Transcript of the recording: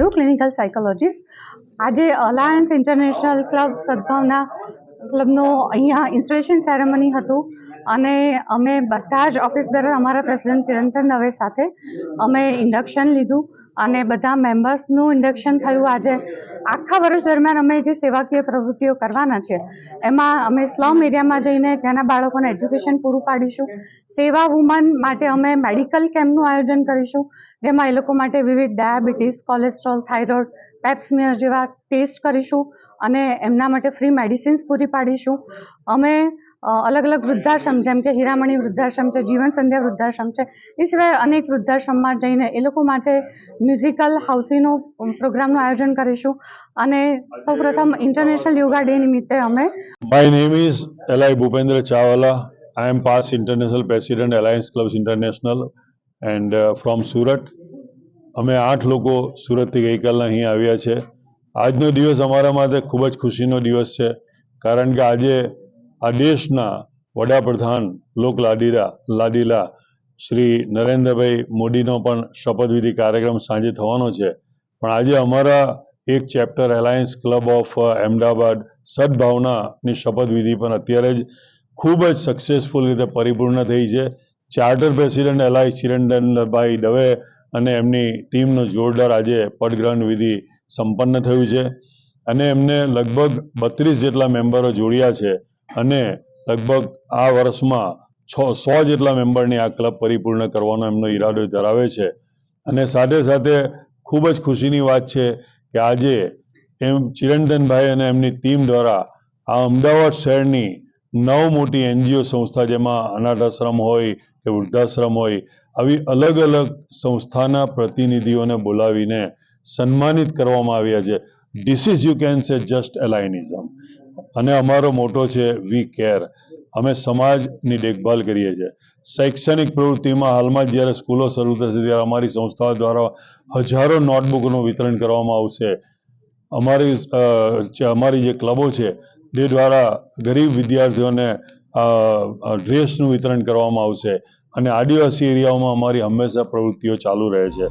મારું clinical psychologist આજે alliance international club Sadbhavana ક્લબનો અહીંયા ઇન્સ્ટોલેશન સેરેમની હતું અને અમે બધા જ ઓફિસ દ્વારા અમારા પ્રેસિડેન્ટ ચિરંતન દવે સાથે અમે ઇન્ડક્શન લીધું. અને બધા મેમ્બર્સનું ઇન્ડક્શન થયું આજે. આખા વર્ષ દરમિયાન અમે જે સેવાકીય પ્રવૃત્તિઓ કરવાના છે, એમાં અમે સ્લમ એરિયામાં જઈને ત્યાંના બાળકોને એજ્યુકેશન પૂરું પાડીશું. સેવા વુમન માટે અમે મેડિકલ કેમ્પનું આયોજન કરીશું, જેમાં એ લોકો માટે વિવિધ ડાયાબિટીસ કોલેસ્ટ્રોલ થાઇરોઇડ પેપ્સમિયર જેવા ટેસ્ટ કરીશું અને એમના માટે ફ્રી મેડિસિન્સ પૂરી પાડીશું. અમે અલગ અલગ વૃદ્ધાશ્રમ, જેમ કે હીરામણી વૃદ્ધાશ્રમ છે, જીવન સંધ્યા વૃદ્ધાશ્રમ છે, એ સિવાય અનેક વૃદ્ધાશ્રમમાં જઈને એ લોકો માટે મ્યુઝિકલ હાઉસીનો પ્રોગ્રામનું આયોજન કરીશું. અને સૌપ્રથમ ઇન્ટરનેશનલ યોગા ડે નિમિત્તે અમે my name is ally Bhupendra Chawla I am past international president alliance clubs international and from Surat અમે આઠ લોકો સુરતથી ગઈકાલના અહીં આવ્યા છે. આજનો દિવસ અમારા માટે ખૂબ જ ખુશીનો દિવસ છે, કારણ કે આજે આ દેશના વડાપ્રધાન લોક લાડીલા શ્રી નરેન્દ્રભાઈ મોદીનો પણ શપથવિધિ કાર્યક્રમ સાંજે થવાનો છે. પણ આજે અમારા એક chapter alliance club of Ahmedabad સદભાવનાની શપથવિધિ પણ અત્યારે જ ખૂબ જ સક્સેસફુલ રીતે પરિપૂર્ણ થઈ છે. ચાર્ટર પ્રેસિડેન્ટ એલાય ચિરંદનભાઈ દવે અને એમની ટીમનો જોરદાર આજે પદગ્રહણ વિધિ સંપન્ન થયું છે. અને એમને લગભગ બત્રીસ જેટલા મેમ્બરો જોડ્યા છે. અને લગભગ આ વર્ષમાં છ સો જેટલા મેમ્બરની આ ક્લબ પરિપૂર્ણ કરવાનો એમનો ઈરાદો ધરાવે છે. અને સાથે સાથે ખૂબ જ ખુશીની વાત છે કે આજે એમ ચિરંતનભાઈ અને એમની ટીમ દ્વારા આ અમદાવાદ શહેરની નવ મોટી એનજીઓ સંસ્થા જેમાં અનાથ આશ્રમ હોય કે વૃદ્ધાશ્રમ હોય આવી અલગ અલગ સંસ્થાના પ્રતિનિધિઓને બોલાવીને સન્માનિત કરવામાં આવ્યા છે. This is you can say just allianism અને અમારો મોટો છે વી કેર અમે સમાજની દેખભાલ કરીએ છીએ. શૈક્ષણિક પ્રવૃત્તિમાં હાલમાં જ્યારે સ્કૂલો શરૂ થશે, ત્યારે અમારી સંસ્થાઓ દ્વારા હજારો નોટબુકનું વિતરણ કરવામાં આવશે. અમારી અમારી જે ક્લબો છે, તે દ્વારા ગરીબ વિદ્યાર્થીઓને ડ્રેસનું વિતરણ કરવામાં આવશે. અને આદિવાસી એરિયાઓમાં અમારી હંમેશા પ્રવૃત્તિઓ ચાલુ રહે છે.